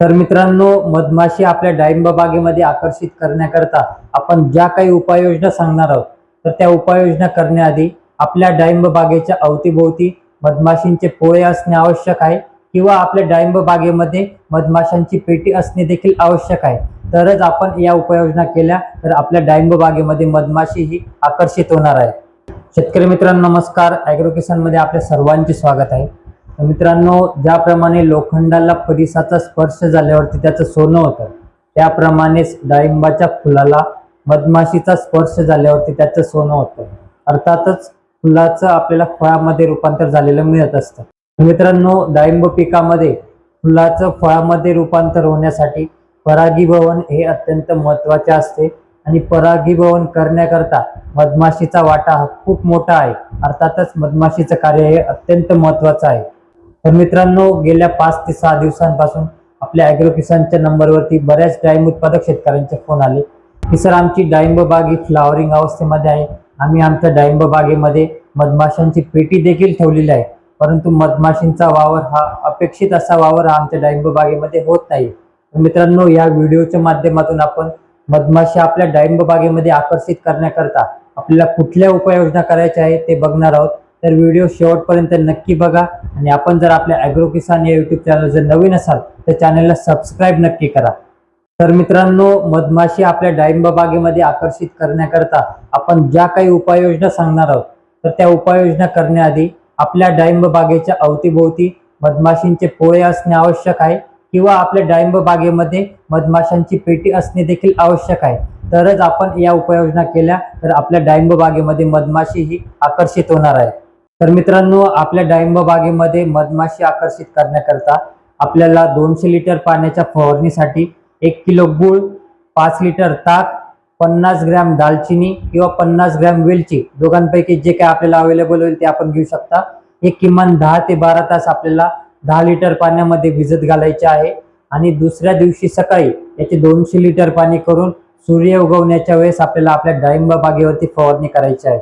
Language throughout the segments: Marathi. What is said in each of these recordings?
तर मित्रांनो मधमाशी आपल्या डाळिंब बागेमध्ये आकर्षित करण्याकरता आपण ज्या काही उपाययोजना सांगणार आहोत तर त्या उपाययोजना करण्याआधी आपल्या डाळिंब बागेच्या अवतीभोवती मधमाशींचे पोळे असणे आवश्यक आहे किंवा आपल्या डाळिंब बागेमध्ये मधमाशांची पेटी असणे देखील आवश्यक आहे. तरच आपण या उपाययोजना केल्या तर आपल्या डाळिंब बागेमध्ये मधमाशी ही आकर्षित होणार आहे. शेतकरी मित्रांनो नमस्कार. ॲग्रो आपल्या सर्वांचे स्वागत आहे. मित्रांनो ज्याप्रमाणे लोखंडाला परिसाचा स्पर्श झाल्यावरती त्याचं सोनं होतं त्याप्रमाणेच डाळिंबाच्या फुलाला मधमाशीचा स्पर्श झाल्यावरती त्याचं सोनं होतं. अर्थातच फुलाचं आपल्याला फळामध्ये रूपांतर झालेलं मिळत असतं. मित्रांनो डाळिंब पिकामध्ये फुलाचं फळामध्ये रूपांतर होण्यासाठी परागीभवन हे अत्यंत महत्त्वाचे असते आणि परागीभवन करण्याकरता मधमाशीचा वाटा हा खूप मोठा आहे. अर्थातच मधमाशीचं कार्य हे अत्यंत महत्त्वाचं आहे. तर मित्रांनो गेल्या पाच ते सहा दिवसांपासून आपल्या ॲग्रो किसानच्या नंबरवरती बऱ्याच डाळिंब उत्पादक शेतकऱ्यांचे फोन आले. की सर आमची डाळिंब बाग ही फ्लावरिंग अवस्थेमध्ये आहे. आम्ही आमच्या डाळिंब बागेमध्ये मधमाशांची पेटी देखील ठेवलेली आहे. परंतु मधमाशींचा वावर हा अपेक्षित असा वावर हा आमच्या डाळिंब बागेमध्ये होत नाही. तर मित्रांनो या व्हिडिओच्या माध्यमातून आपण मधमाशी आपल्या डाळिंब बागेमध्ये आकर्षित करण्याकरता आपल्याला कुठल्या उपाययोजना करायच्या आहेत ते बघणार आहोत. तर व्हिडिओ शेवटपर्यंत नक्की बघा. आणि आपण जर आपल्या ॲग्रो किसान या युट्यूब चॅनल जर नवीन असाल तर चॅनलला सबस्क्राईब नक्की करा. तर मित्रांनो मधमाशी आपल्या डाळिंब बागेमध्ये आकर्षित करण्याकरता आपण ज्या काही उपाययोजना सांगणार आहोत तर त्या उपाययोजना करण्याआधी आपल्या डाळिंब बागेच्या अवतीभोवती मधमाशींचे पोळे असणे आवश्यक आहे किंवा आपल्या डाळिंब बागेमध्ये मधमाशांची पेटी असणे देखील आवश्यक आहे. तरच आपण या उपाययोजना केल्या तर आपल्या डाळिंब बागेमध्ये मधमाशी ही आकर्षित होणार आहे. तर मित्रांनो आपल्या डाळिंब बागेमध्ये मधमाशी आकर्षित करण्याकरता आपल्याला दोनशे लिटर पाण्याच्या फवारणीसाठी एक किलो गूळ पाच लिटर ताक पन्नास ग्रॅम दालचिनी किंवा पन्नास ग्रॅम वेलची दोघांपैकी जे काय आपल्याला अवेलेबल होईल ते आपण घेऊ शकता. हे किमान दहा ते बारा तास आपल्याला दहा लिटर पाण्यामध्ये भिजत घालायचे आहे. आणि दुसऱ्या दिवशी सकाळी याचे दोनशे लिटर पाणी करून सूर्य उगवण्याच्या वेळेस आपल्याला आपल्या डाळिंब बागेवरती फवारणी करायची आहे.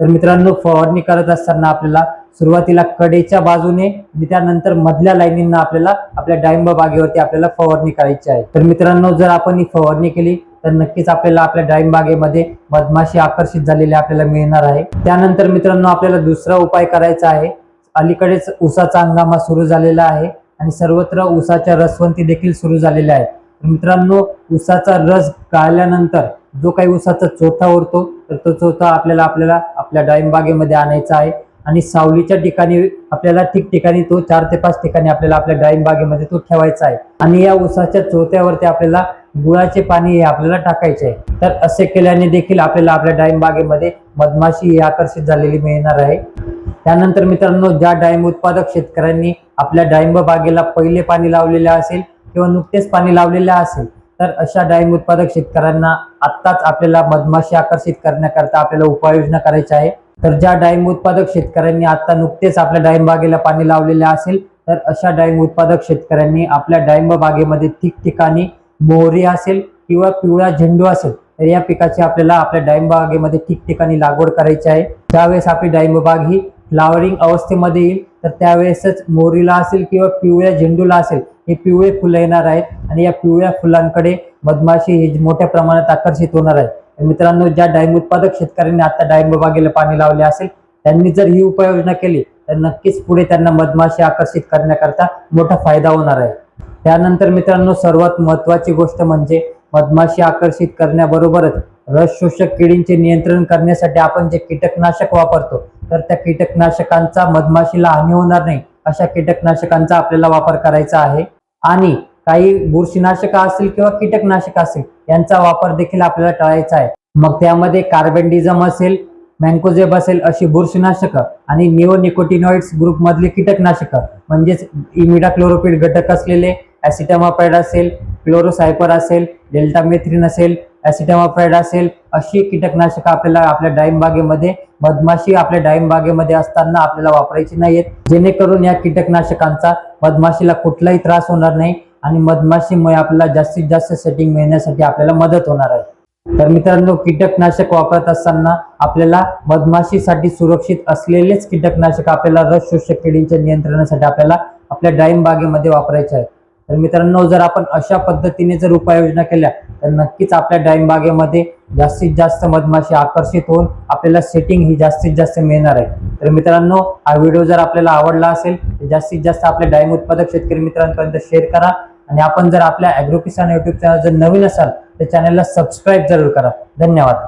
तर मित्रांनो फवारणी करत असताना आपल्याला सुरुवातीला कडेच्या बाजूने आणि त्यानंतर मधल्या लाईनींना आपल्याला आपल्या डाळिंब बागेवरती आपल्याला फवारणी करायची आहे. तर मित्रांनो जर आपण ही फवारणी केली तर नक्कीच आपल्याला आपल्या डाळिंब बागेमध्ये मधमाशी आकर्षित झालेली आपल्याला मिळणार आहे. त्यानंतर मित्रांनो आपल्याला दुसरा उपाय करायचा आहे. अलीकडेच उसाचा हंगामा सुरू झालेला आहे आणि सर्वत्र उसाच्या रसवंती देखील सुरू झालेल्या आहेत. तर मित्रांनो उसाचा रस गाळल्यानंतर जो काही उसाचा चोथा उरतो तर तो चोथा आपल्याला आपल्याला आपल्या डाळिंबबागेमध्ये आणायचा आहे. आणि सावलीच्या ठिकाणी आपल्याला ठिकठिकाणी तो चार ते पाच ठिकाणी आपल्याला आपल्या डाळिंबागेमध्ये तो ठेवायचा आहे. आणि या उसाच्या चोथ्यावरती आपल्याला गुळाचे पाणी हे आपल्याला टाकायचे आहे. तर असे केल्याने देखील आपल्याला आपल्या डाळिंबबागेमध्ये मधमाशी ही आकर्षित झालेली मिळणार आहे. त्यानंतर मित्रांनो ज्या डाळिंब उत्पादक शेतकऱ्यांनी आपल्या डाळिंब बागेला पहिले पाणी लावलेले असेल किंवा नुकतेच पाणी लावलेले असेल तर अशा डाळिंब उत्पादक शेतकऱ्यांना आत्ताच आपल्याला मधमाशी आकर्षित करण्याकरता आपल्याला उपाययोजना करायची आहे. तर ज्या डाळिंब उत्पादक शेतकऱ्यांनी आता नुकतेच आपल्या डाळिंब बागेला पाणी लावलेले असेल तर अशा डाळिंब उत्पादक शेतकऱ्यांनी आपल्या डाळिंब बागेमध्ये ठिकठिकाणी मोहरी असेल किंवा पिवळा झेंडू असेल तर या पिकाची आपल्याला आपल्या डाळिंब बागेमध्ये ठिकठिकाणी लागवड करायची आहे. त्यावेळेस आपली डाळिंब बाग ही फ्लावरिंग अवस्थेमध्ये येईल तर त्यावेळेसच मोरीला असेल किंवा पिवळ्या झेंडूला असेल हे पिवळे फुलं येणार आहेत आणि या पिवळ्या फुलांकडे मधमाशी हे मोठ्या प्रमाणात आकर्षित होणार आहे मित्रांनो ज्या डाळिंब उत्पादक शेतकऱ्यांनी आता डाळिंब बागेला पाणी लावले असेल त्यांनी जर ही उपाययोजना केली तर नक्कीच पुढे त्यांना मधमाशी आकर्षित करण्याकरता मोठा फायदा होणार आहे. त्यानंतर मित्रांनो सर्वात महत्वाची गोष्ट म्हणजे मधमाशी आकर्षित करण्याबरोबरच रस शोषक किडींचे नियंत्रण करण्यासाठी आपण जे कीटकनाशक वापरतो तर त्या कीटकनाशकांचा मधमाशीला हानी होणार नाही अशा कीटकनाशकांचा आपल्याला वापर करायचा आहे. आणि काही बुरशीनाशक असतील किंवा कीटकनाशक असेल यांचा वापर देखील आपल्याला टाळायचा आहे. मग त्यामध्ये कार्बेंडिझम असेल मँकोझेब असेल अशी बुरशीनाशकं आणि निओनिकोटिनॉइड्स ग्रुपमधले कीटकनाशकं म्हणजेच इमिडाक्लोरोपिड घटक असलेले ॲसिटामापाईड असेल क्लोरोसायपर असेल डेल्टामेथ्रिन असेल ॲसिटामापाईड असेल अशी कीटकनाशकं आपल्याला आपल्या डाळिंबबागेमध्ये मधमाशी आपल्या डाळिंबबागेमध्ये असताना आपल्याला वापरायची नाहीत जेणेकरून या कीटकनाशकांचा मधमाशीला कुठलाही त्रास होणार नाही आणि मधमाशीमुळे आपल्याला जास्तीत जास्त सेटिंग मिळण्यासाठी आपल्याला मदत होणार आहे. तर मित्रांनो कीटकनाशक वापरत असताना आपल्याला मधमाशीसाठी सुरक्षित असलेलेच कीटकनाशक आपल्याला रस शोषक किडींच्या नियंत्रणासाठी आपल्याला आपल्या डाळिंबबागेमध्ये वापरायचे आहे तर मित्रांनो जर आपण अशा पद्धतीने जर उपाययोजना केल्या तर नक्कीच आपल्या डाळिंब बागेमध्ये जास्तीत जास्त मधमाशी आकर्षित होऊन आपल्याला सेटिंग ही जास्तीत जास्त मिळणार आहे. तर मित्रांनो हा व्हिडिओ जर आपल्याला आवडला असेल तर जास्तीत जास्त आपल्या डाळिंब उत्पादक शेतकरी मित्रांपर्यंत शेअर करा. आणि आपण जर आपल्या ॲग्रो किसान यूट्यूब चॅनल जर नवीन असाल तर चॅनलला सबस्क्राईब जरूर करा. धन्यवाद.